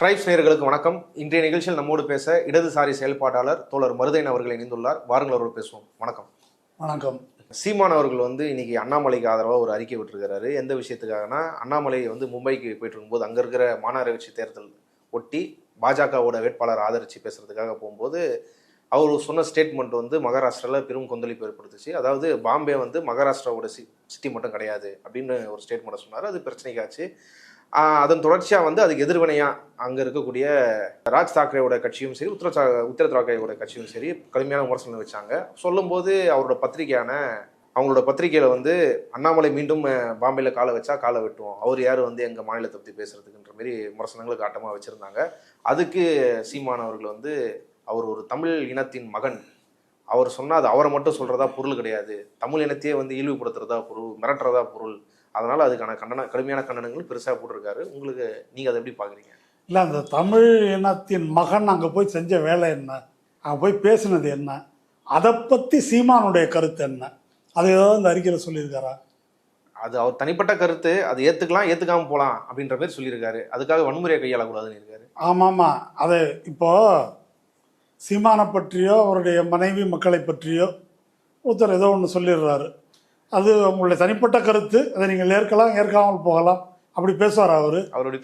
Tribes நேயர்களுக்கு வணக்கம். இன்றைய நிகழ்ச்சியில் நம்மோடு பேச இடதுசாரி செயல்பாட்டாளர் தோழர் மருதையன் அவர்கள் இணைந்துள்ளார். வாருங்கள் அவர்கள் பேசுவோம். வணக்கம். வணக்கம். சீமான் அவர்கள் வந்து இன்னைக்கு அண்ணாமலைக்கு ஆதரவாக ஒரு அறிக்கை விட்டுருக்காரு எந்த விஷயத்துக்காகனா அண்ணாமலை வந்து மும்பைக்கு போயிட்டு இருக்கும்போது அங்கே இருக்கிற மாநகராட்சி தேர்தல் ஒட்டி பாஜகவோட வேட்பாளர் ஆதரித்து பேசுறதுக்காக போகும்போது அவர் சொன்ன ஸ்டேட்மெண்ட் வந்து மகாராஷ்டிராவில் பெரும் கொந்தளிப்பு ஏற்படுத்துச்சு. அதாவது பாம்பே வந்து மகாராஷ்டிராவோட சி சிட்டி மட்டும் கிடையாது அப்படின்னு ஒரு ஸ்டேட்மெண்ட்டை சொன்னார். அது பிரச்சனைக்காச்சு அதன் தொடர்ச்சியாக வந்து அதுக்கு எதிர்வினையாக அங்கே இருக்கக்கூடிய ராஜ் தாக்கரேவோட கட்சியும் சரி உத்தர உத்தர தாக்கரேவோட கட்சியும் சரி கடுமையான விமர்சனம் வச்சாங்க. சொல்லும்போது அவரோட பத்திரிகையான அவங்களோட பத்திரிகையில் வந்து அண்ணாமலை மீண்டும் பாம்பேயில் காலை வச்சா காலை வெட்டுவோம். அவர் யார் வந்து எங்கள் மாநிலத்தை பற்றி பேசுறதுக்குன்ற மாதிரி விமர்சனங்களுக்கு ஆட்டமாக வச்சுருந்தாங்க. அதுக்கு சீமான் அவர்கள் வந்து அவர் ஒரு தமிழ் இனத்தின் மகன். அவர் சொன்னால் அது அவரை மட்டும் சொல்கிறதா பொருள் கிடையாது. தமிழ் இனத்தையே வந்து இழிவுபடுத்துறதா பொருள் மிரட்டுறதா பொருள். அதனால அதுக்கான கண்டன கடுமையான கண்டனங்கள் பெருசா போட்டிருக்காரு. உங்களுக்கு நீங்க அதை எப்படி பாக்குறீங்க இல்லை அந்த தமிழ் இனத்தின் மகன் அங்கே போய் செஞ்ச வேலை என்ன? அங்கே போய் பேசினது என்ன? அதை பற்றி சீமானுடைய கருத்து என்ன? அது ஏதாவது இந்த அறிக்கையில் சொல்லியிருக்காரா? அது அவர் தனிப்பட்ட கருத்து. அது ஏத்துக்கலாம் ஏத்துக்காம போலாம் அப்படின்ற மாதிரி சொல்லியிருக்காரு. அதுக்காக வன்முறையை கையாளக்கூடாதுன்னு இருக்காரு. ஆமாம்மா அது இப்போ சீமானை பற்றியோ அவருடைய மனைவி மக்களை பற்றியோ ஒருத்தர் ஏதோ ஒன்று சொல்லிடுறாரு. அது உங்களுடைய தனிப்பட்ட கருத்து. அதை நீங்கள் ஏற்கலாம் ஏற்காமல் போகலாம். அப்படி பேசுவார் அவர்? அவருடைய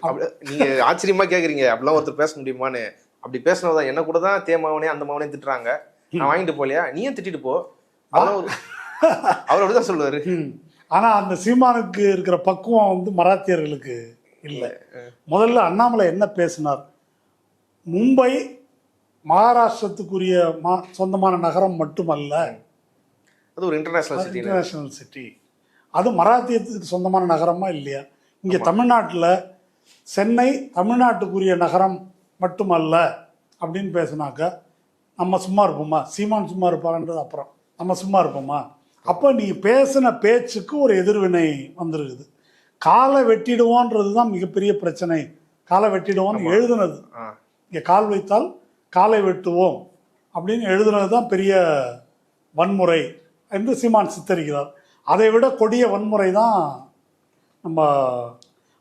நீங்க ஆச்சரியமா கேக்குறீங்க. அப்படிலாம் ஒருத்தர் பேச முடியுமான்னு. அப்படி பேசினதான் என்ன கூட தான் தேமாவனே அந்த மாவனே திட்டுறாங்க. நான் வாங்கிட்டு போலையா நீயும் திட்டிட்டு போ. அதெல்லாம் ஒரு அவர் அப்படிதான் சொல்லுவாரு. ஆனால் அந்த சீமானுக்கு இருக்கிற பக்குவம் வந்து மராத்தியர்களுக்கு இல்லை. முதல்ல அண்ணாமலை என்ன பேசினார்? மும்பை மகாராஷ்டிரத்துக்குரிய மா சொந்தமான நகரம் மட்டுமல்ல அது ஒரு இன்டர்நேஷனல் சிட்டி இன்டர்நேஷனல் சிட்டி அது மராத்தியத்துக்கு சொந்தமான நகரமா இல்லையா? இங்கே தமிழ்நாட்டில் சென்னை தமிழ்நாட்டுக்குரிய நகரம் மட்டுமல்ல அப்படின்னு பேசுனாக்க நம்ம சும்மா இருப்போமா? சீமான் சும்மா இருப்பாருன்றது அப்புறம். நம்ம சும்மா இருப்போமா? அப்போ நீ பேசின பேச்சுக்கு ஒரு எதிர்வினை வந்திருக்குது. காலை வெட்டிடுவோன்றது தான் மிகப்பெரிய பிரச்சனை. காலை வெட்டிடுவோம்னு எழுதுனது. இங்கே கால் வைத்தால் காலை வெட்டுவோம் அப்படின்னு எழுதுனது தான் பெரிய வன்முறை. என்று சீமான் சித்தரிக்கிறார். அதை விட கொடிய வன்முறை தான் நம்ம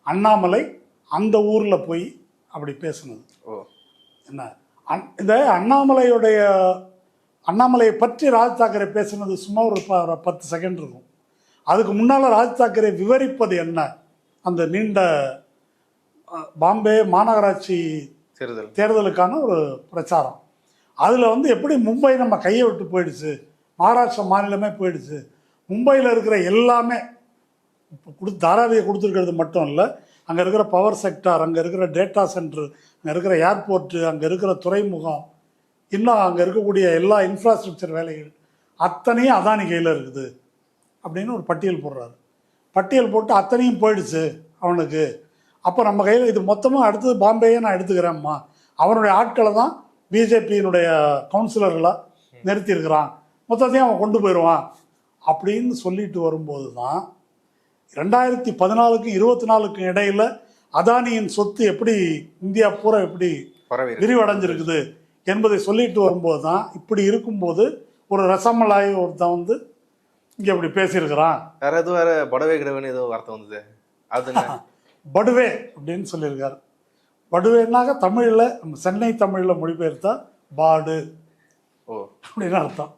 அண்ணாமலை அந்த ஊரில் போய் அப்படி பேசுனது. ஓ. என்ன? அன் இந்த அண்ணாமலையுடைய அண்ணாமலையை பற்றி ராஜ் தாக்கரே பேசுனது சும்மா ஒரு ப- பத்து செகண்ட் இருக்கும். அதுக்கு முன்னால் ராஜ் தாக்கரே விவரிப்பது என்ன? அந்த நீண்ட பாம்பே மாநகராட்சி தேர்தல். தேர்தலுக்கான ஒரு பிரச்சாரம். அதில் வந்து எப்படி மும்பை நம்ம கையை விட்டு போயிடுச்சு? மகாராஷ்டிரா மாநிலமே போயிடுச்சு. மும்பையில் இருக்கிற எல்லாமே இப்போ கொடு தாராவியை கொடுத்துருக்கிறது மட்டும் இல்லை அங்கே இருக்கிற பவர் செக்டார் அங்கே இருக்கிற டேட்டா சென்டர் அங்கே இருக்கிற ஏர்போர்ட்டு அங்கே இருக்கிற துறைமுகம் இன்னும் அங்கே இருக்கக்கூடிய எல்லா இன்ஃப்ராஸ்ட்ரக்சர் வேலைகள் அத்தனையும் அதானி கையில் இருக்குது அப்படின்னு ஒரு பட்டியல் போடுறாரு. பட்டியல் போட்டு அத்தனையும் போயிடுச்சு அவனுக்கு. அப்போ நம்ம கையில் இது மொத்தமாக அடுத்தது பாம்பேயே நான் எடுத்துக்கிறேம்மா. அவனுடைய ஆட்களை தான் பிஜேபியினுடைய கவுன்சிலர்களாக நிறுத்தியிருக்கிறான். மொத்தத்தையும் அவன் கொண்டு போயிடுவான். அப்படின்னு சொல்லிட்டு வரும்போது தான் ரெண்டாயிரத்தி பதினாலுக்கும் இருபத்தி நாலுக்கும் இடையில அதானியின் சொத்து எப்படி இந்தியா பூரா எப்படி விரிவடைஞ்சிருக்குது என்பதை சொல்லிட்டு வரும்போது தான் இப்படி இருக்கும்போது ஒரு ரசமலாய் ஒருத்தன் வந்து இங்கே இப்படி பேசியிருக்கிறான். வேற எதுவும் வேற படவே கிடவேன்னு ஏதோ வார்த்தை வந்தது. அது? படுவே அப்படின்னு சொல்லியிருக்காரு. படுவேனாக தமிழில் நம்ம சென்னை தமிழில் மொழிபெயர்த்தா பாடு. ஓ. அப்படின்னு அர்த்தம்.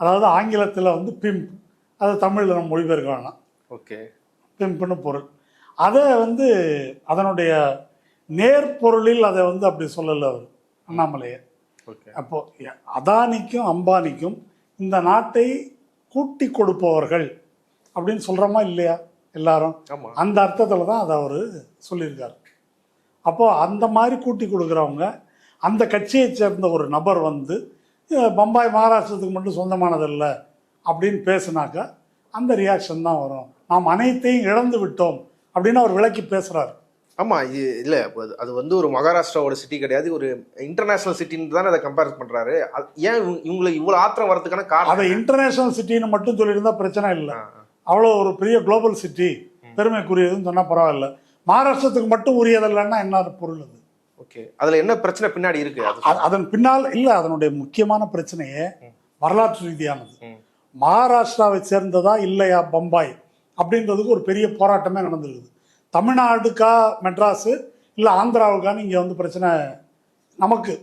அதாவது ஆங்கிலத்தில் வந்து பிம்ப் அது தமிழில் நம்ம மொழிபெயர்க்க வேணாம் ஓகே. பிம்புன்னு பொருள். அதை வந்து அதனுடைய நேர்பொருளில் அதை வந்து அப்படி சொல்லலை அவர். அண்ணாமலையை. ஓகே. அப்போ எ- அதானிக்கும் அம்பானிக்கும் இந்த நாட்டை கூட்டி கொடுப்பவர்கள் அப்படின்னு சொல்கிறோமா இல்லையா எல்லாரும்? அந்த அர்த்தத்தில் தான் அதை அவர் சொல்லியிருக்காரு. அப்போ அந்த மாதிரி கூட்டி கொடுக்குறவங்க அந்த கட்சியை சேர்ந்த ஒரு நபர் வந்து பம்பாய் மகாராஷ்டிரத்துக்கு மட்டும் சொந்தமானதல்ல அப்படின்னு பேசுனாக்கா அந்த ரியாக்ஷன் தான் வரும். நாம் அனைத்தையும் இழந்து விட்டோம் அப்படின்னு அவர் விளக்கி பேசுகிறார் ஆமா இது இல்ல அது- அது வந்து ஒரு மகாராஷ்டிராவோட சிட்டி கிடையாது ஒரு இன்டர்நேஷனல் சிட்டின்னு தானே அதை கம்பேர் பண்றாரு. அது ஏன் இவங்க- இவங்களுக்கு இவ்வளவு ஆத்திரம் வரதுக்கான அதை காரணம் இன்டர்நேஷனல் சிட்டின்னு மட்டும் சொல்லியிருந்தா பிரச்சனை இல்லை. அவ்வளோ ஒரு பெரிய குளோபல் சிட்டி பெருமைக்குரியதுன்னு சொன்னால் பரவாயில்ல. மகாராஷ்டிரத்துக்கு மட்டும் உரியதல்லைன்னா என்ன பொருள் அது? ஓகே அதுல என்ன பிரச்சனை பின்னாடி இருக்கு? அதன் பின்னால் இல்லை அதனுடைய முக்கியமான பிரச்சனையே வரலாற்று ரீதியானது. மகாராஷ்டிராவை சேர்ந்ததா இல்லையா பம்பாய்? அப்படின்றதுக்கு ஒரு பெரிய போராட்டமே நடந்திருக்குது தமிழ்நாடுக்கா மெட்ராஸு இல்லை ஆந்திராவுக்கான இங்கே வந்து பிரச்சனை நமக்கு.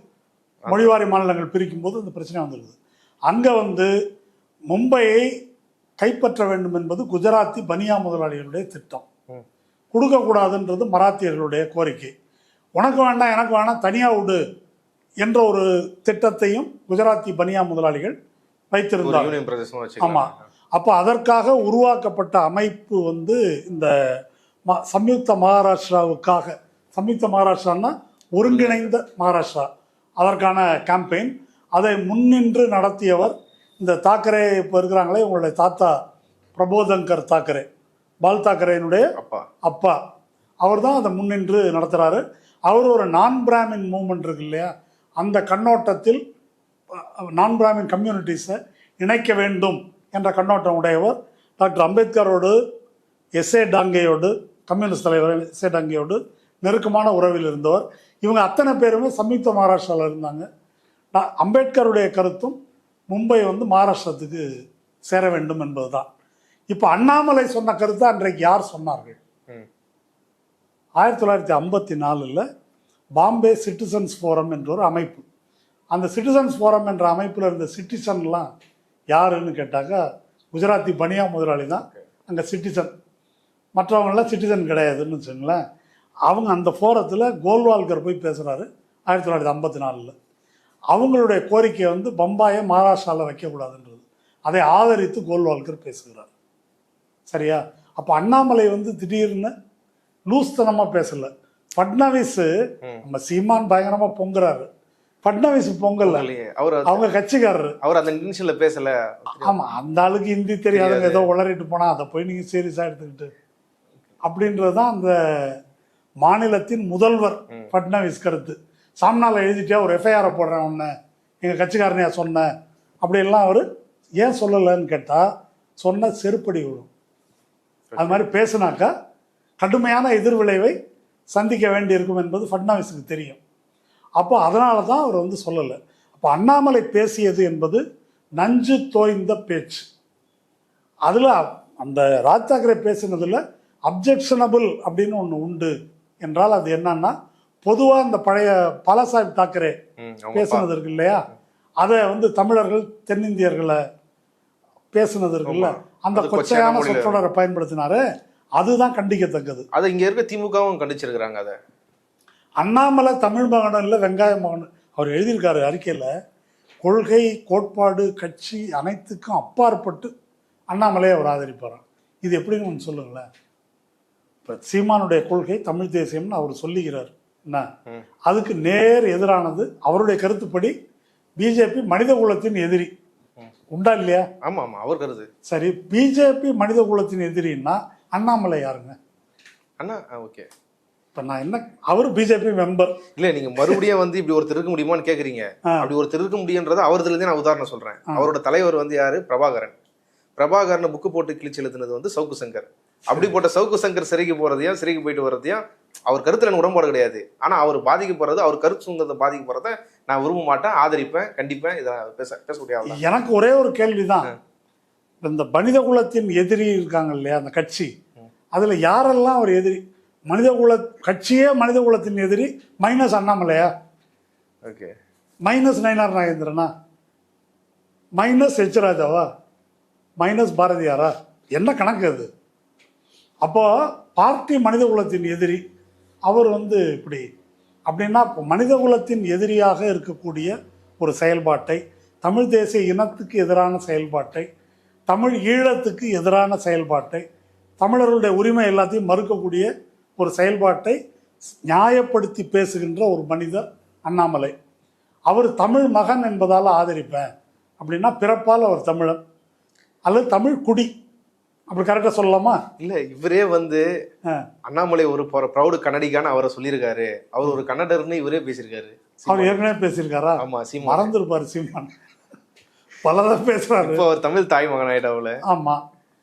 மொழிவாரி மாநிலங்கள் பிரிக்கும் போது இந்த பிரச்சனை வந்துருக்குது அங்கே வந்து மும்பையை கைப்பற்ற வேண்டும் என்பது குஜராத்தி பனியா முதலாளிகளுடைய திட்டம். கொடுக்கக்கூடாதுன்றது மராத்தியர்களுடைய கோரிக்கை. உனக்கு வேண்டாம் எனக்கு வேணாம் தனியாக விடு என்ற ஒரு திட்டத்தையும் குஜராத்தி பனியா முதலாளிகள் ஒரு வைத்திருந்தார்கள் யூனியன் பிரதேசமா ஆமா. வச்சுக்கலாம் அப்போ அதற்காக உருவாக்கப்பட்ட அமைப்பு வந்து இந்த ம- சம்யுக்த மகாராஷ்டிராவுக்காக. சம்யுக்த மகாராஷ்டிரான்னா ஒருங்கிணைந்த மகாராஷ்டிரா. அதற்கான கேம்பெயின் அதை முன்னின்று நடத்தியவர் இந்த தாக்கரே இப்போ இருக்கிறாங்களே உங்களுடைய தாத்தா பிரபோதங்கர் தாக்கரே. பால் தாக்கரேனுடைய அப்பா. அப்பா. அவர் தான் அதை முன்னின்று நடத்துகிறாரு அவர் ஒரு நான் பிராமின் மூமெண்ட் இருக்கு இல்லையா? அந்த கண்ணோட்டத்தில் நான் பிராமின் கம்யூனிட்டிஸை இணைக்க வேண்டும் என்ற கண்ணோட்டம் உடையவர் டாக்டர் அம்பேத்கரோடு எஸ்ஏ டாங்கேயோடு கம்யூனிஸ்ட் தலைவர் எஸ்ஏ டாங்கேயோடு நெருக்கமான உறவில் இருந்தவர். இவங்க அத்தனை பேருமே சம்யுக்த மகாராஷ்டிராவில் இருந்தாங்க. அம்பேத்கருடைய கருத்தும் மும்பை வந்து மகாராஷ்டிரத்துக்கு சேர வேண்டும் என்பதுதான். இப்போ அண்ணாமலை சொன்ன கருத்தை அன்றைக்கு யார் சொன்னார்கள்? ஆயிரத்தி தொள்ளாயிரத்தி ஐம்பத்தி நாலில் பாம்பே சிட்டிசன்ஸ் ஃபோரம் என்ற ஒரு அமைப்பு. அந்த சிட்டிசன்ஸ் ஃபோரம் என்ற அமைப்பில் இருந்த சிட்டிசன்லாம் யாருன்னு கேட்டாக்கா குஜராத்தி பனியா முதலாளி தான் அங்கே சிட்டிசன். மற்றவங்களாம் சிட்டிசன் கிடையாதுன்னு வச்சுங்களேன். அவங்க அந்த ஃபோரத்தில் கோல்வால்கர் போய் பேசுகிறாரு ஆயிரத்தி தொள்ளாயிரத்தி ஐம்பத்தி நாலில். அவங்களுடைய கோரிக்கை வந்து பம்பாயை மகாராஷ்டிராவில் வைக்கக்கூடாதுன்றது. அதை ஆதரித்து கோல்வால்கர் பேசுகிறார். சரியா? அப்போ அண்ணாமலை வந்து திடீர்னு லூஸ்தனமாக பேசலை. ஃபட்னவிஸ். நம்ம சீமான் பயங்கரமாக பொங்குறாரு. ஃபட்னவிஸ் பொங்கல. அவர் அவங்க கட்சிக்காரரு. அவர் அந்த நிமிஷம்ல பேசல. ஆமாம் அந்த ஆளுக்கு ஹிந்தி தெரியாதவங்க ஏதோ உளறிட்டு போனால் அதை போய் நீங்கள் சீரியஸாக எடுத்துக்கிட்டு. அப்படின்றது தான் அந்த மாநிலத்தின் முதல்வர். ஃபட்னவிஸ் கருத்து. சாம்னால எழுதிட்டே ஒரு எஃப்ஐஆரை போடுறேன் உன்னை. எங்கள் கட்சிக்காரனையா சொன்னேன் அப்படியெல்லாம் அவர் ஏன் சொல்லலைன்னு கேட்டால் சொன்ன செருப்படி விடும் அது மாதிரி பேசுனாக்கா கடுமையான எதிர்விளைவை சந்திக்க வேண்டியிருக்கும் என்பது ஃபட்னாவிஸுக்கு தெரியும். அப்போ அதனால தான் அவர் வந்து சொல்லலை. அப்போ அண்ணாமலை பேசியது என்பது நஞ்சு தோய்ந்த பேச்சு. அதில் அந்த ராஜ் தாக்கரே பேசினதில் அப்ஜெக்ஷனபிள் அப்படின்னு ஒன்று உண்டு. என்றால் அது என்னன்னா பொதுவாக இந்த பழைய பாலாசாஹிப் தாக்கரே. பேசுனது இருக்கு இல்லையா? அதை வந்து தமிழர்கள் தென்னிந்தியர்களை பேசுனது இருக்குல்ல. அந்த கொச்சையான சொற்றொடரை பயன்படுத்தினாரு. அதுதான் கண்டிக்கத்தக்கது. அதை இங்க இருக்க திமுகவும் கண்டிச்சிருக்கிறாங்க அதை. அண்ணாமலை தமிழ் மகனும் இல்லை வெங்காய மகனும் அவர் எழுதியிருக்காரு அறிக்கையில் கொள்கை கோட்பாடு கட்சி அனைத்துக்கும் அப்பாற்பட்டு அண்ணாமலையை அவர் ஆதரிப்பாராம். இது எப்படின்னு ஒன்று சொல்லுங்களேன். இப்போ சீமானுடைய கொள்கை தமிழ் தேசியம்னு அவர் சொல்லுகிறார் என்ன. அதுக்கு நேர் எதிரானது அவருடைய கருத்துப்படி பிஜேபி மனித குலத்தின் எதிரி. உண்டா இல்லையா? ஆமா ஆமா அவர் கருது சரி பிஜேபி மனித குலத்தின் எதிரின்னா அண்ணாமலை யாருங்க? அண்ணா ஓகே. இப்போ நான் என்ன அவர் பிஜேபி மெம்பர் இல்ல நீங்க மறுபடியும் வந்து இப்படி ஒருத்தர் இருக்க முடியுமான்னு கேக்குறீங்க. ஆ. அப்படி ஒருத்தர் இருக்க முடியுன்றத அவரதுல இருந்தே நான் உதாரணம் சொல்றேன். அவரோட தலைவர் வந்து யாரு? பிரபாகரன். பிரபாகரன் புக்கு போட்டு கிழிச்சு எழுதுனது வந்து சவுக்கு சங்கர். அப்படி போட்ட சவுக்கு சங்கர் சிறைக்கு போறதையும் சிறைக்கு போயிட்டு வர்றதையும் அவர் கருத்துல எனக்கு உடன்பாடு கிடையாது. ஆனா அவர் பாதிக்கப்படுறது அவர் கருத்து சுதந்திரத்தை பாதிக்கப்படுறத நான் விரும்ப மாட்டேன் ஆதரிப்பேன் கண்டிப்பேன் இதை பேச பேசக்கூடிய தான். எனக்கு ஒரே ஒரு கேள்விதான். இந்த மனித குலத்தின் எதிரி இருக்காங்க இல்லையா அந்த கட்சி. அதுல யாரெல்லாம் ஒரு எதிரி? மனித குல கட்சியே மனித குலத்தின் எதிரி மைனஸ் அண்ணாமலையா? ஓகே. மைனஸ் நயனார் நாகேந்திரனா? மைனஸ் எச் ராஜாவா? மைனஸ் பாரதியாரா? என்ன கணக்கு அது? அப்போ பார்ட்டி மனித குலத்தின் எதிரி அவர் வந்து இப்படி அப்படின்னா மனித குலத்தின் எதிரியாக இருக்கக்கூடிய ஒரு செயல்பாட்டை தமிழ் தேசிய இனத்துக்கு எதிரான செயல்பாட்டை தமிழ் ஈழத்துக்கு எதிரான செயல்பாட்டை தமிழர்களுடைய உரிமை எல்லாத்தையும் மறுக்கக்கூடிய ஒரு செயல்பாட்டை நியாயப்படுத்தி பேசுகின்ற ஒரு மனிதர் அண்ணாமலை. அவர் தமிழ் மகன் என்பதால் ஆதரிப்பேன். அப்படின்னா பிறப்பால் அவர் தமிழன் அல்லது தமிழ் குடி. அப்படி கரெக்டாக சொல்லலாமா? இல்ல இவரே வந்து. அண்ணாமலை ஒரு ப்ரௌடு கன்னடிகான்னு அவரை சொல்லியிருக்காரு. அவர் ஒரு கன்னடர்னு இவரே பேசியிருக்காரு. அவர் ஏற்கனவே பேசியிருக்காரா? ஆமா சீமா மறந்துருப்பார் சீமான். பலதான் பேசுறாரு. இப்போ அவர் தமிழ் தாய் மகன் ஆயிட்டாவுல ஆமா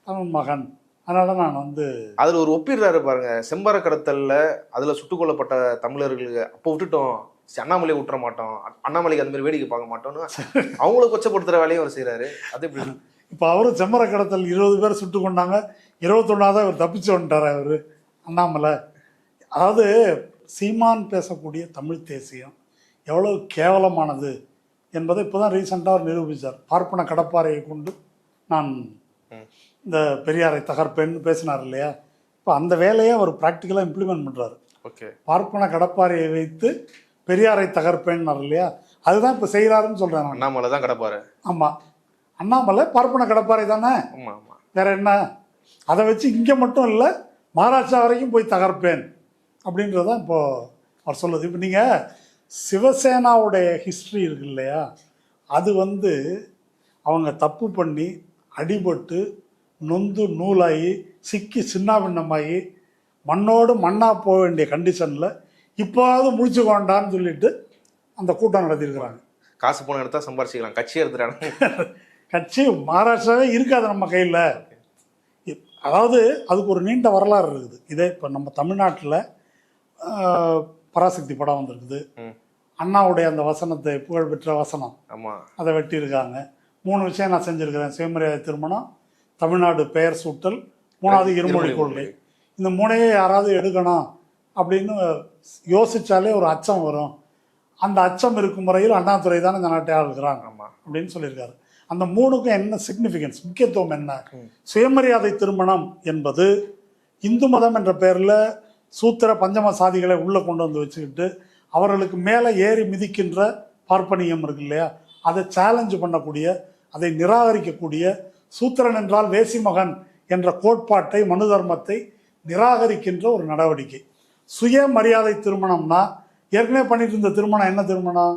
தமிழ் மகன். அதனால நான் வந்து அதுல ஒரு ஒப்பிடுறாரு பாருங்க செம்பர கடத்தல்ல அதுல சுட்டுக் கொல்லப்பட்ட தமிழர்களுக்கு அப்போ விட்டுட்டோம். அண்ணாமலை விட்டுற மாட்டோம். அண்ணாமலைக்கு அந்த மாதிரி வேடிக்கை பார்க்க மாட்டோம்னு அவங்கள கொச்சப்படுத்துற வேலையும் அவர் செய்றாரு. அது எப்படி? இப்போ அவரும் செம்மர கடத்தல் இருபது பேர் சுட்டு கொண்டாங்க. இருபத்தொன்னாவது அவர் தப்பிச்சு வந்துட்டார் அவர் அண்ணாமலை. அதாவது சீமான் பேசக்கூடிய தமிழ் தேசியம் எவ்வளவு கேவலமானது. என்பதை இப்போ தான் ரீசெண்டாக அவர் நிரூபித்தார் பார்ப்பன கடப்பாறையை கொண்டு நான். இந்த பெரியாரை தகர்ப்பேன்னு பேசினார் இல்லையா? இப்போ அந்த வேலையை அவர் ப்ராக்டிக்கலாக இம்ப்ளிமெண்ட் பண்ணுறாரு ஓகே. பார்ப்பன கடப்பாறையை வைத்து பெரியாரை தகர்ப்பேன்னார் இல்லையா? அதுதான் இப்போ செய்கிறாருன்னு சொல்கிறேன் அண்ணாமலை தான் கிடப்பாரு ஆமாம் அண்ணாமலை பார்ப்பன கடப்பாறை தானே? வேற என்ன? அதை வச்சு இங்கே மட்டும் இல்லை மகாராஷ்டிரா வரைக்கும் போய் தகர்ப்பேன் அப்படின்றதான் இப்போ அவர் சொல்லுது. இப்போ நீங்கள் சிவசேனாவுடைய ஹிஸ்ட்ரி இருக்கு இல்லையா? அது வந்து அவங்க தப்பு பண்ணி அடிபட்டு நொந்து நூலாகி சிக்கி சின்னாபின்னமாகி மண்ணோடு மண்ணாக போக வேண்டிய கண்டிஷனில் இப்போவாவது முடிச்சுக்கோண்டான்னு சொல்லிட்டு அந்த கூட்டம் நடத்தியிருக்கிறாங்க. காசு பணம் எடுத்தா சம்பாரிச்சிக்கலாம். கட்சி எடுத்துட்டாங்க கட்சி மகாராஷ்டிராவே இருக்காது நம்ம கையில். அதாவது அதுக்கு ஒரு நீண்ட வரலாறு இருக்குது. இதே இப்போ நம்ம தமிழ்நாட்டில் பராசக்தி படம் வந்திருக்குது. அண்ணாவுடைய அந்த வசனத்தை புகழ்பெற்ற வசனம். ஆமா. அதை வெட்டியிருக்காங்க. மூணு விஷயம் நான் செஞ்சுருக்கிறேன். சுயமரியாதை திருமணம் தமிழ்நாடு பெயர் சூட்டல் மூணாவது இருமொழி கொள்கை. இந்த மூணையே யாராவது எடுக்கணும் அப்படின்னு யோசிச்சாலே ஒரு அச்சம் வரும். அந்த அச்சம் இருக்கும் முறையில் அண்ணாதுரை தான் இந்த நாட்டை ஆளுகிறாங்க ஆமா. அப்படின்னு சொல்லியிருக்காரு. அந்த மூணுக்கும் என்ன சிக்னிஃபிகன்ஸ் முக்கியத்துவம் என்ன. சுயமரியாதை திருமணம் என்பது இந்து மதம் என்ற பெயரில் சூத்திர பஞ்சம சாதிகளை உள்ளே கொண்டு வந்து வச்சுக்கிட்டு அவர்களுக்கு மேலே ஏறி மிதிக்கின்ற பார்ப்பனியம் இருக்கு இல்லையா? அதை சேலஞ்சு பண்ணக்கூடிய அதை நிராகரிக்கக்கூடிய சூத்திரன் என்றால் வேசி மகன் என்ற கோட்பாட்டை மனு தர்மத்தை நிராகரிக்கின்ற ஒரு நடவடிக்கை. சுயமரியாதை திருமணம்னா ஏற்கனவே பண்ணிட்டு இருந்த திருமணம் என்ன திருமணம்?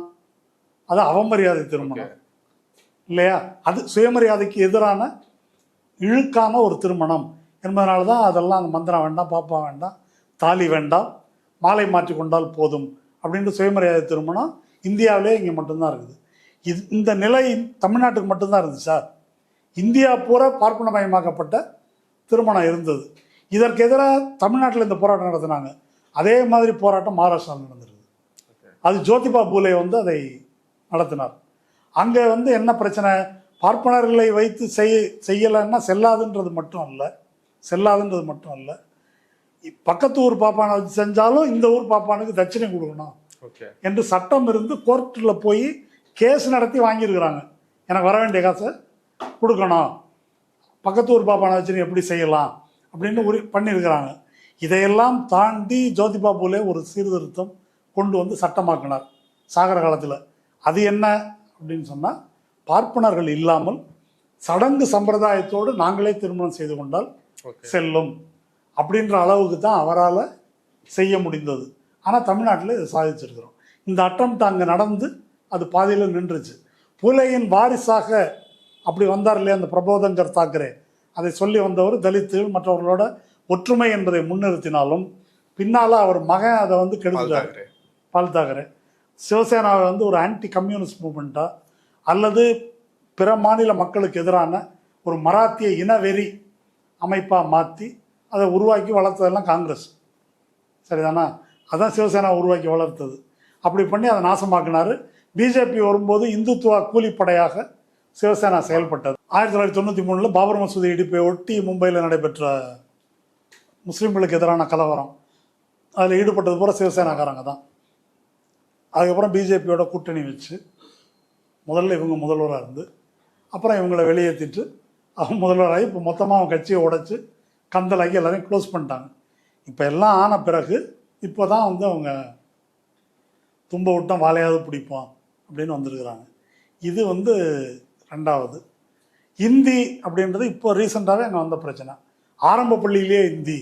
அது அவமரியாதை திருமணம். இல்லையா? அது சுயமரியாதைக்கு எதிரான இழுக்கான ஒரு திருமணம் என்பதனால தான் அதெல்லாம் அந்த மந்திரம் வேண்டாம் பாப்பா வேண்டாம் தாலி வேண்டாம் மாலை மாற்றி கொண்டால் போதும் அப்படின்ற சுயமரியாதை திருமணம் இந்தியாவிலே இங்கே மட்டும்தான் இருக்குது. இது இந்த நிலை தமிழ்நாட்டுக்கு மட்டும்தான் இருந்துச்சா இந்தியா பூரா பார்ப்பனமயமாக்கப்பட்ட திருமணம் இருந்தது. இதற்கு எதிராக தமிழ்நாட்டில் இந்த போராட்டம் நடத்தினாங்க. அதே மாதிரி போராட்டம் மகாராஷ்டிராவில் நடந்திருக்கு அது ஜோதிபா பூலே வந்து அதை நடத்தினார். அங்கே வந்து என்ன பிரச்சனை? பார்ப்பனர்களை வைத்து செய் செய்யலைன்னா செல்லாதுன்றது மட்டும் அல்ல. செல்லாதுன்றது மட்டும் இல்லை பக்கத்து ஊர் பாப்பானை வச்சு செஞ்சாலும் இந்த ஊர் பாப்பானுக்கு தட்சிணை கொடுக்கணும். என்று சட்டம் இருந்து கோர்ட்டில் போய் கேஸ் நடத்தி வாங்கியிருக்கிறாங்க. எனக்கு வர வேண்டிய காசை கொடுக்கணும். பக்கத்து ஊர் பாப்பானை வச்சு எப்படி செய்யலாம் அப்படின்னு உரி பண்ணியிருக்கிறாங்க. இதையெல்லாம் தாண்டி ஜோதிபா பூலே ஒரு சீர்திருத்தம் கொண்டு வந்து சட்டமாக்கினார் சாகர காலத்தில். அது என்ன அப்படின்னு சொன்னால் பார்ப்பனர்கள் இல்லாமல் சடங்கு சம்பிரதாயத்தோடு நாங்களே திருமணம் செய்து கொண்டால் செல்லும். அப்படின்ற அளவுக்கு தான் அவரால் செய்ய முடிந்தது. ஆனால் தமிழ்நாட்டில் இதை சாதிச்சிருக்கிறோம். இந்த அட்டம் அங்கே நடந்து அது பாதியில் நின்றுச்சு. பூலேயின் வாரிசாக அப்படி வந்தார் இல்லையா அந்த பிரபோதங்கர் தாக்கரே? அதை சொல்லி வந்தவர் தலித்துகள் மற்றவர்களோட ஒற்றுமை என்பதை முன்னிறுத்தினாலும் பின்னால் அவர் மகன் அதை வந்து கெடுத்துட்டார். பால் தாக்கரே. சிவசேனாவை வந்து ஒரு ஆன்டி கம்யூனிஸ்ட் மூமெண்ட்டா அல்லது பிற மாநில மக்களுக்கு எதிரான ஒரு மராத்திய இனவெறி அமைப்பாக மாற்றி அதை உருவாக்கி வளர்த்ததெல்லாம் காங்கிரஸ். சரிதானா? அதான் சிவசேனா உருவாக்கி வளர்த்தது. அப்படி பண்ணி அதை நாசமாக்கினார். பிஜேபி வரும்போது இந்துத்துவா கூலிப்படையாக சிவசேனா செயல்பட்டது. ஆயிரத்தி தொள்ளாயிரத்தி தொண்ணூற்றி மூணில் பாபர் மசூதி இடிப்பை ஒட்டி மும்பையில் நடைபெற்ற முஸ்லீம்களுக்கு எதிரான கலவரம். அதில் ஈடுபட்டது பூரா சிவசேனாக்காரங்க தான். அதுக்கப்புறம் பிஜேபியோட கூட்டணி வச்சு முதல்ல இவங்க முதல்வராக இருந்து அப்புறம் இவங்களை வெளியேற்றிட்டு அவன் முதல்வராகி இப்போ மொத்தமாக அவன் கட்சியை உடைச்சி கந்தலாக்கி எல்லாரையும் க்ளோஸ் பண்ணிட்டாங்க. இப்போ எல்லாம் ஆன பிறகு இப்போ தான் வந்து அவங்க தும்ப விட்டோம் வாழையாவது பிடிப்போம் அப்படின்னு வந்திருக்கிறாங்க. இது வந்து ரெண்டாவது. ஹிந்தி அப்படின்றது இப்போ ரீசெண்டாகவே அங்கே வந்த பிரச்சனை. ஆரம்ப பள்ளியிலேயே ஹிந்தி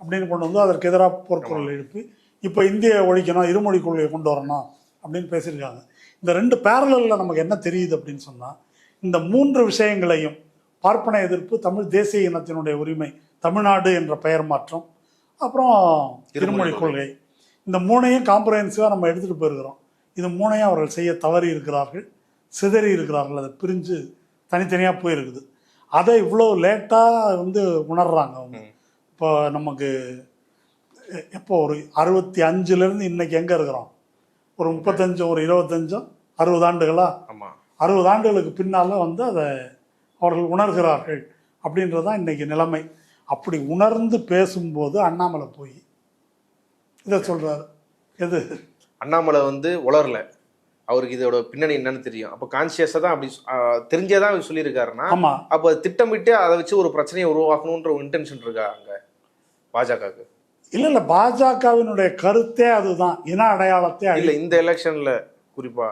அப்படின்னு கொண்டு வந்து அதற்கு எதிராக போர்க்குரல் எழுப்பி இப்போ இந்தியை ஒழிக்கணும் இருமொழி கொள்கையை கொண்டு வரணும் அப்படின்னு பேசியிருக்காங்க. இந்த ரெண்டு பேரலில் நமக்கு என்ன தெரியுது அப்படின்னு சொன்னால் இந்த மூன்று விஷயங்களையும் பார்ப்பன எதிர்ப்பு தமிழ் தேசிய இனத்தினுடைய உரிமை தமிழ்நாடு என்ற பெயர் மாற்றம் அப்புறம் இருமொழி கொள்கை. இந்த மூணையும் காம்ப்ரஹென்சிவாக நம்ம எடுத்துகிட்டு போயிருக்கிறோம். இது மூணையும் அவர்கள் செய்ய தவறி இருக்கிறார்கள் சிதறி இருக்கிறார்கள் அதை பிரிஞ்சு தனித்தனியாக போயிருக்குது. அதை இவ்வளோ லேட்டாக வந்து உணர்றாங்க அவங்க. இப்போ நமக்கு எப்போ ஒரு அறுபத்தி அஞ்சுலேருந்து இன்னைக்கு எங்கே இருக்கிறோம்? ஒரு முப்பத்தஞ்சு ஒரு இருபத்தஞ்சோ அறுபது ஆண்டுகளா? அறுபது ஆண்டுகளுக்கு பின்னால் வந்து அதை அவர்கள் உணர்கிறார்கள் அப்படின்றது தான் இன்னைக்கு நிலைமை. அப்படி உணர்ந்து பேசும்போது அண்ணாமலை போய் இதை சொல்றாரு. எது? அண்ணாமலை வந்து உளரல அவருக்கு இதோட பின்னணி என்னன்னு தெரியும். அப்போ கான்சியஸாக தான் அப்படி தெரிஞ்சே தான் சொல்லியிருக்காருன்னா ஆமா. அப்போ திட்டமிட்டு அதை வச்சு ஒரு பிரச்சனையை உருவாக்கணுன்ற ஒரு இன்டென்ஷன் இருக்கா அங்க பாஜகவுக்கு? இல்ல இல்ல பாஜகவினுடைய கருத்தே அதுதான். இன அடையாளத்தை இல்ல இந்த எலெக்ஷன்ல குறிப்பா.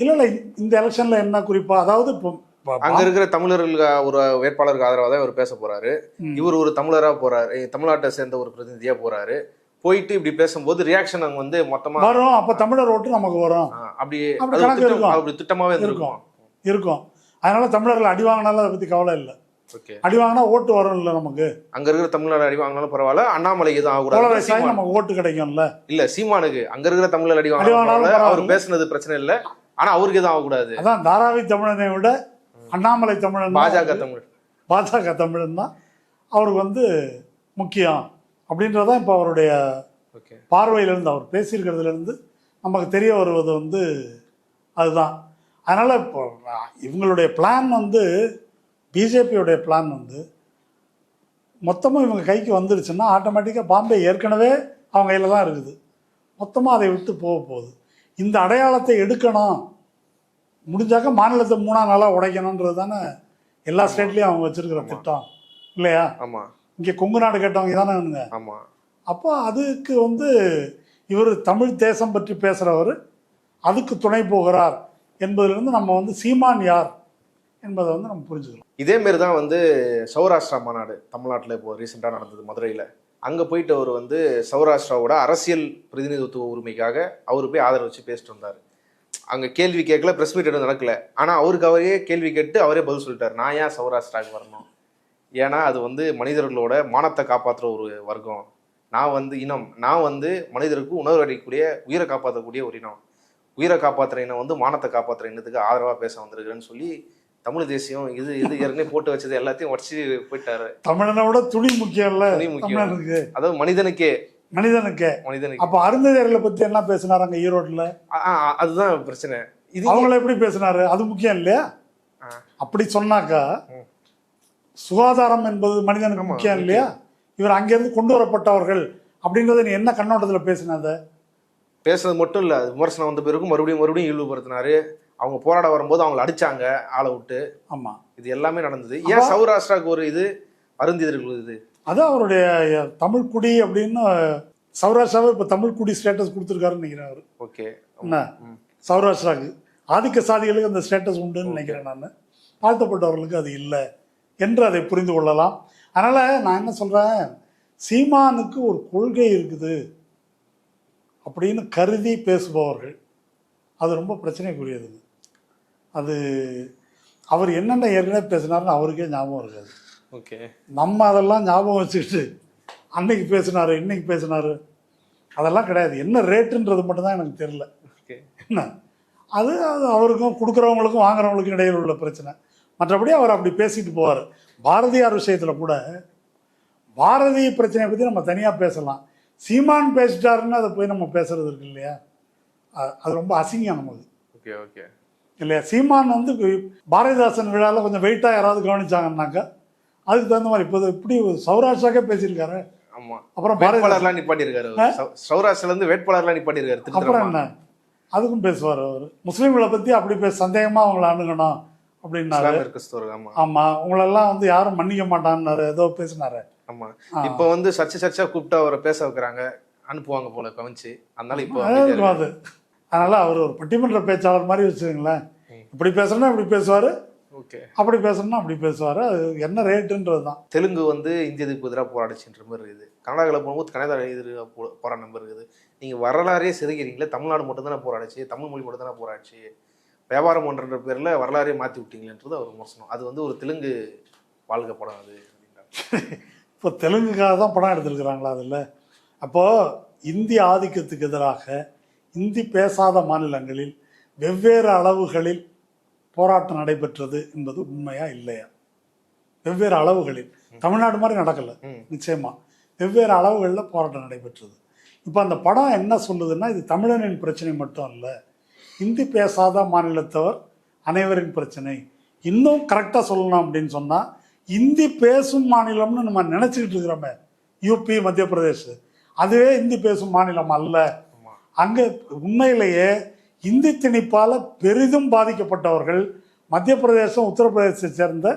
இல்ல இல்ல இந்த எலெக்ஷன்ல என்ன குறிப்பா? அதாவது இப்போ அங்க இருக்கிற தமிழர்களுக்கு ஒரு வேட்பாளருக்கு ஆதரவா தான் இவர் பேச போறாரு. இவர் ஒரு தமிழரா போறாரு. தமிழ்நாட்டை சேர்ந்த ஒரு பிரதிநிதியா போறாரு. போயிட்டு இப்படி பேசும்போது ரியாக்ஷன் அங்க வந்து மொத்தமா வரும். அப்ப தமிழர் ஓட்டு நமக்கு வரும். அப்படி இருக்கும். திட்டமாவே இருந்திருக்கும். இருக்கும். அதனால தமிழர்கள் அடி வாங்கினாலும் அதை பத்தி கவலை இல்லை. அடி வாங்கினா ஓட்டு வரும் இல்லை நமக்கு. அங்க இருக்கிற தமிழ்நாடு அடி வாங்கினாலும் பரவாயில்ல. அண்ணாமலைக்கு கோல ஆகக்கூடாது. நமக்கு ஓட்டு கிடைக்கும்ல. இல்ல சீமானுக்கு. அங்க இருக்கிற தமிழர் அடி வாங்கினாலும். அவர். பேசுனது பிரச்சனை இல்ல. ஆனா அவருக்கு எதுவும் ஆகக்கூடாது. அதான் தாராவி தமிழனை விட அண்ணாமலை தமிழன் பாஜக தமிழ். பாஜக தமிழன் தான். அவருக்கு வந்து முக்கியம் அப்படின்றதான் இப்போ அவருடைய ஓகே. பார்வையிலிருந்து அவர் பேசியிருக்கிறதுலேருந்து நமக்கு தெரிய வருவது வந்து அதுதான். அதனால் இப்போ இவங்களுடைய பிளான் வந்து பிஜேபியோடைய பிளான் வந்து மொத்தமாக இவங்க கைக்கு வந்துருச்சுன்னா ஆட்டோமேட்டிக்காக பாம்பே ஏற்கனவே அவங்க கையில் தான் இருக்குது. மொத்தமாக அதை விட்டு போக போகுது. இந்த அடையாளத்தை எடுக்கணும். முடிஞ்சாக்க மாநிலத்தை மூணா நாளாக உடைக்கணுன்றது தானே எல்லா ஸ்டேட்லேயும் அவங்க வச்சிருக்கிற திட்டம். இல்லையா? ஆமா. இங்கே கொங்கு நாடு கேட்டவங்க தானே இவனுங்க ஆமா. அப்போ அதுக்கு வந்து இவர் தமிழ் தேசம் பற்றி பேசுகிறவர் அதுக்கு துணை போகிறார் என்பதிலிருந்து நம்ம வந்து சீமான் யார் என்பதை வந்து நம்ம புரிஞ்சுக்கலாம். இதே மாரி தான் வந்து சௌராஷ்டிரா மாநாடு தமிழ்நாட்டில் இப்போ ரீசெண்டாக நடந்தது மதுரையில். அங்கே போயிட்டு அவர் வந்து சௌராஷ்டிராவோட அரசியல் பிரதிநிதித்துவ உரிமைக்காக அவர் போய் ஆதரவு வச்சு பேசிட்டு வந்தார். அங்கே கேள்வி கேட்கல ப்ரெஸ் மீட் எதுவும் நடக்கல. ஆனால் அவருக்கு அவரே கேள்வி கேட்டு அவரே பதில் சொல்லிட்டார். நான் ஏன் சௌராஷ்டிராவுக்கு வரணும்? ஏன்னா அது வந்து மனிதர்களோட மானத்தை காப்பாற்றுற ஒரு வர்க்கம். நான் வந்து இனம். நான் வந்து மனிதருக்கு உணர்வு அளிக்கக்கூடிய உயிரை காப்பாற்றக்கூடிய ஒரு இனம். உயிரை காப்பாற்றுற இனம் வந்து மானத்தை காப்பாற்றுற இனத்துக்கு ஆதரவாக பேச வந்திருக்கிறேன்னு சொல்லி தமிழ் தேசியம் இது இது ஏற்கனவே போட்டு வச்சது எல்லாத்தையும் உடச்சி போயிட்டாரு. தமிழனை விட துணி முக்கியம் இல்லை துணி முக்கியம். அதாவது மனிதனுக்கே மனிதனுக்கு. மனிதனுக்கு. அப்போ அருந்ததியர்களை பற்றி என்ன பேசினார் அங்கே ஆ, அதுதான் பிரச்சனை. இது அவங்கள எப்படி பேசினாரு? அது முக்கியம் இல்லையா. அப்படி சொன்னாக்கா. சுகாதாரம் என்பது மனிதனுக்கு முக்கியம் இல்லையா? இவர் அங்கேருந்து கொண்டு வரப்பட்டவர்கள் அப்படின்றத நீ என்ன கண்ணோட்டத்தில் பேசினத? பேசுறது மட்டும் இல்ல அது விமர்சனம் வந்த பிறகு மறுபடியும் மறுபடியும் இழிவுபடுத்தினாரு. அவங்க போராட வரும்போது அவங்களை அடிச்சாங்க ஆளை விட்டு. ஆமாம் இது எல்லாமே நடந்தது. ஏன் சௌராஷ்டிராவுக்கு ஒரு இது அருந்திதர்கள் இது? அது அவருடைய தமிழ் குடி அப்படின்னு சௌராஷ்டிராவை இப்போ தமிழ் குடி ஸ்டேட்டஸ் கொடுத்துருக்காருன்னு நினைக்கிறேன் அவர். ஓகே. என்ன. சௌராஷ்டிராவுக்கு ஆதிக்க சாதிகளுக்கு அந்த ஸ்டேட்டஸ் உண்டுன்னு நினைக்கிறேன் நான். தாழ்த்தப்பட்டவர்களுக்கு அது இல்லை என்று அதை புரிந்து கொள்ளலாம். அதனால் நான் என்ன சொல்கிறேன் சீமானுக்கு ஒரு கொள்கை இருக்குது அப்படின்னு கருதி பேசுபவர்கள். அது ரொம்ப பிரச்சனைக்குரியது. அது அவர் என்னென்ன ஏற்கனவே பேசினாருன்னு அவருக்கே ஞாபகம் இருக்காது. ஓகே. நம்ம அதெல்லாம் ஞாபகம் வச்சுக்கிட்டு அன்னைக்கு பேசினாரு இன்னைக்கு பேசினாரு. அதெல்லாம் கிடையாது. என்ன ரேட்டுன்றது மட்டும்தான் எனக்கு தெரியல. ஓகே. என்ன? அது அது அவருக்கும் கொடுக்குறவங்களுக்கும் வாங்குறவங்களுக்கும் இடையில் உள்ள பிரச்சனை. மற்றபடி அவர் அப்படி பேசிட்டு போவார். பாரதியார் விஷயத்தில் கூட பாரதி பிரச்சனையை பற்றி நம்ம தனியாக பேசலாம். சீமான் பேசிட்டாருன்னு அதை போய் நம்ம பேசுறது இருக்கு இல்லையா? அது ரொம்ப அசிங்கம் நமக்கு ஓகே ஓகே. இல்லையா? சீமான் வந்து பாரதிதாசன் விழாவில் கொஞ்சம் வெயிட்டாக யாராவது கவனிச்சாங்கன்னாக்கா அதுக்கு தகுந்த மாதிரி. இப்போ இப்படி சௌராஷ்டிராக்கே பேசியிருக்காரு. ஆமா. அப்புறம் வேட்பாளர்லாம் நிப்பாட்டியிருக்காரு அவரு. சௌ- சௌராஷ்டிரால இருந்து வேட்பாளர்லாம் நிப்பாட்டியிருக்காரு. அப்புறம் என்ன? அதுக்கும் பேசுவார் அவர். முஸ்லீம்களை பற்றி அப்படி பேச சந்தேகமாக அவங்கள அணுகணும் அப்படின்னாரு. ஆமாம் உங்களெல்லாம் வந்து யாரும் மன்னிக்க மாட்டான்னாரு. ஏதோ பேசினாரு. ஆமா. ஆ. இப்போ வந்து சர்ச்சை சர்ச்சா கூப்பிட்டு அவரை பேச வைக்கிறாங்க. அனுப்புவாங்க போல கவனிச்சு அதனால இப்போ அது அதனால அவர் ஒரு பட்டிமன்ற பேச்சாளர் மாதிரி வச்சுக்கோங்களேன். இப்படி பேசுறேன்னா இப்படி பேசுவார். அப்படி பேசுறேன்னா அப்படி பேசுவார். அது என்ன ரேட்டுன்றது தான். தெலுங்கு வந்து இந்திய எதிர்ப்பு எதிராக போராடிச்சுன்ற மாதிரி இருக்குது. கர்நாடகாவில் போகும்போது கனடா எதிராக போ போராடின மாதிரி இருக்குது. நீங்கள் வரலாறே செதுக்கிறீங்களே தமிழ்நாடு மட்டும் தானே போராடிச்சு தமிழ் மொழி மட்டும் தானே போராடிச்சு வியாபாரம் பண்ணுற பேரில் வரலாறே மாற்றி விட்டீங்களேன்றது அவர் விமர்சனம். அது வந்து ஒரு தெலுங்கு வாழ்க்கை படம் அது இப்போ தெலுங்குக்காக தான் படம் எடுத்திருக்கிறாங்களா அதில்? அப்போது இந்திய ஆதிக்கத்துக்கு எதிராக இந்தி பேசாத மாநிலங்களில் வெவ்வேறு அளவுகளில் போராட்டம் நடைபெற்றது என்பது உண்மையா இல்லையா? வெவ்வேறு அளவுகளில். தமிழ்நாடு மாதிரி நடக்கலை. நிச்சயமா. வெவ்வேறு அளவுகளில் போராட்டம் நடைபெற்றது. இப்போ அந்த படம் என்ன சொல்லுதுன்னா இது தமிழனின் பிரச்சனை மட்டும் அல்ல. இந்தி பேசாத மாநிலத்தவர் அனைவரின் பிரச்சனை. இன்னும் கரெக்டாக சொல்லணும் அப்படின்னு சொன்னால் இந்தி பேசும் மாநிலம்னு நம்ம நினச்சிக்கிட்டு இருக்கிறோமே. யூபி மத்திய பிரதேஷ். அதுவே இந்தி பேசும் மாநிலம் அல்ல. அங்கே உண்மையிலேயே இந்தி திணிப்பால் பெரிதும் பாதிக்கப்பட்டவர்கள் மத்திய பிரதேசம் உத்தரப்பிரதேசத்தை சேர்ந்த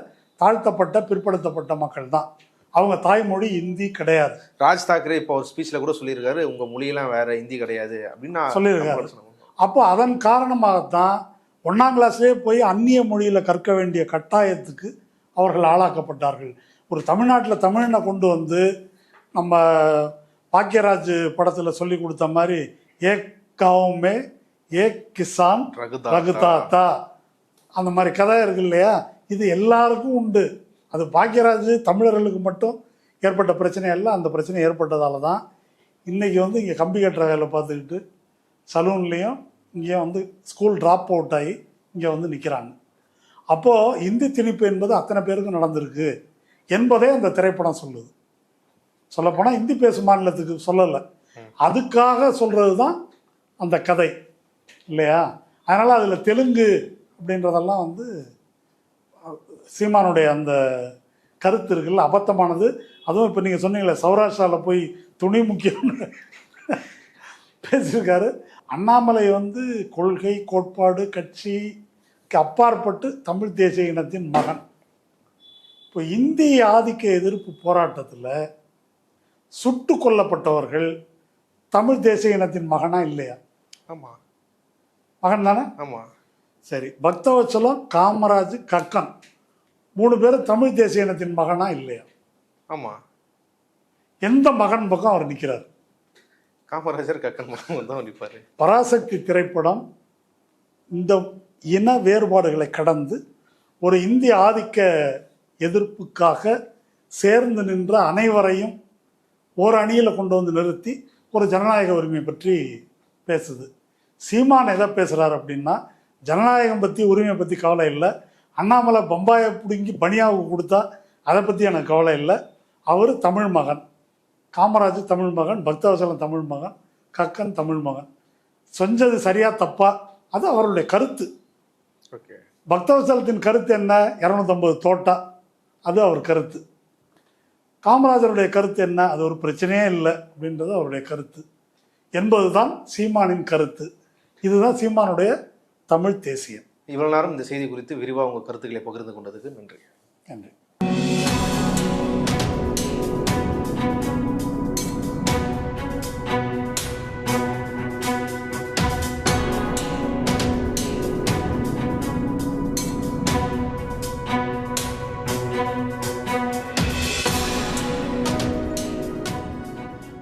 தாழ்த்தப்பட்ட பிற்படுத்தப்பட்ட மக்கள் தான் அவங்க தாய்மொழி இந்தி கிடையாது. ராஜ் தாக்கரே இப்போ ஒரு ஸ்பீச்ல கூட சொல்லியிருக்காரு உங்க மொழியெல்லாம் வேற ஹிந்தி கிடையாது. அப்படின்னு நான் சொல்லியிருக்காரு. அப்போ அதன் காரணமாகத்தான் ஒன்றாம் கிளாஸ்லேயே போய் அந்நிய மொழியில் கற்க வேண்டிய கட்டாயத்துக்கு அவர்கள் ஆளாக்கப்பட்டார்கள். ஒரு தமிழ்நாட்டில் தமிழனை கொண்டு வந்து நம்ம பாக்கியராஜ் படத்தில் சொல்லி கொடுத்த மாதிரி காவுமே ஏக் கிசான் ரகுதாத்தா. ரகுதாத்தா. அந்த மாதிரி கதை இருக்கு இல்லையா? இது எல்லாருக்கும் உண்டு. அது பாக்கியராஜ் தமிழர்களுக்கு மட்டும் ஏற்பட்ட பிரச்சனை அல்ல அந்த பிரச்சனை ஏற்பட்டதால தான் இன்றைக்கி வந்து இங்கே கம்பி கட்டுற வேலை பார்த்துக்கிட்டு சலூன்லேயும் இங்கே வந்து ஸ்கூல் ட்ராப் அவுட் ஆகி இங்கே வந்து நிற்கிறாங்க அப்போது இந்தி திணிப்பு என்பது அத்தனை பேருக்கும் நடந்திருக்கு என்பதே அந்த திரைப்படம் சொல்லுது. சொல்லப்போனால் இந்தி பேசும் மாநிலத்துக்கு சொல்லலை. அதுக்காக சொல்கிறது தான் அந்த கதை. இல்லையா? அதனால் அதில் தெலுங்கு அப்படின்றதெல்லாம் வந்து சீமானுடைய அந்த கருத்து இருக்குல்ல அபத்தமானது. அதுவும் இப்போ நீங்கள் சொன்னீங்களே சௌராஷ்டிராவில் போய் துணி முக்கியம்னு பேசியிருக்காரு. அண்ணாமலை வந்து கொள்கை கோட்பாடு கட்சிக்கு அப்பாற்பட்டு தமிழ் தேசிய இனத்தின் மகன். இப்போ இந்திய ஆதிக்க எதிர்ப்பு போராட்டத்தில் சுட்டு கொல்லப்பட்டவர்கள் தமிழ் தேசிய இனத்தின் மகனா இல்லையா? ஆமாம் மகன் தானே ஆமா. சரி. பக்தவச்சலம் காமராஜ் கக்கன். மூணு பேரும் தமிழ் தேசிய இனத்தின் மகனா இல்லையா? ஆமா. எந்த மகன் பக்கம் அவர் நிற்கிறார் காமராஜர் கக்கன் மகன் தான் நிற்பாரு பராசக்தி திரைப்படம் இந்த இன வேறுபாடுகளை கடந்து ஒரு இந்திய ஆதிக்க எதிர்ப்புக்காக சேர்ந்து நின்ற அனைவரையும் ஒரு அணியில் கொண்டு வந்து நிறுத்தி ஒரு ஜனநாயக உரிமை பற்றி பேசுது. சீமான் எதை பேசுகிறார் அப்படின்னா ஜனநாயகம் பற்றி உரிமை பற்றி கவலை இல்லை. அண்ணாமலை பம்பாயை பிடுங்கி பனியாவுக்கு கொடுத்தா அதை பற்றி எனக்கு கவலை இல்லை. அவர் தமிழ் மகன். காமராஜ் தமிழ் மகன் பக்தவசலம் தமிழ் மகன் கக்கன் தமிழ் மகன். செஞ்சது சரியா தப்பா? அது அவருடைய கருத்து. ஓகே. பக்தவசலத்தின் கருத்து என்ன? இரநூத்தம்பது தோட்டா. அது அவர் கருத்து. காமராஜருடைய கருத்து என்ன? அது ஒரு பிரச்சனையே இல்லை அப்படின்றது அவருடைய கருத்து. என்பதுதான் சீமானின் கருத்து. இதுதான் சீமானுடைய தமிழ் தேசியம். இவ்வளவு நேரம் இந்த செய்தி குறித்து விரிவா உங்க கருத்துக்களை பகிர்ந்து கொண்டதுக்கு நன்றி. நன்றி.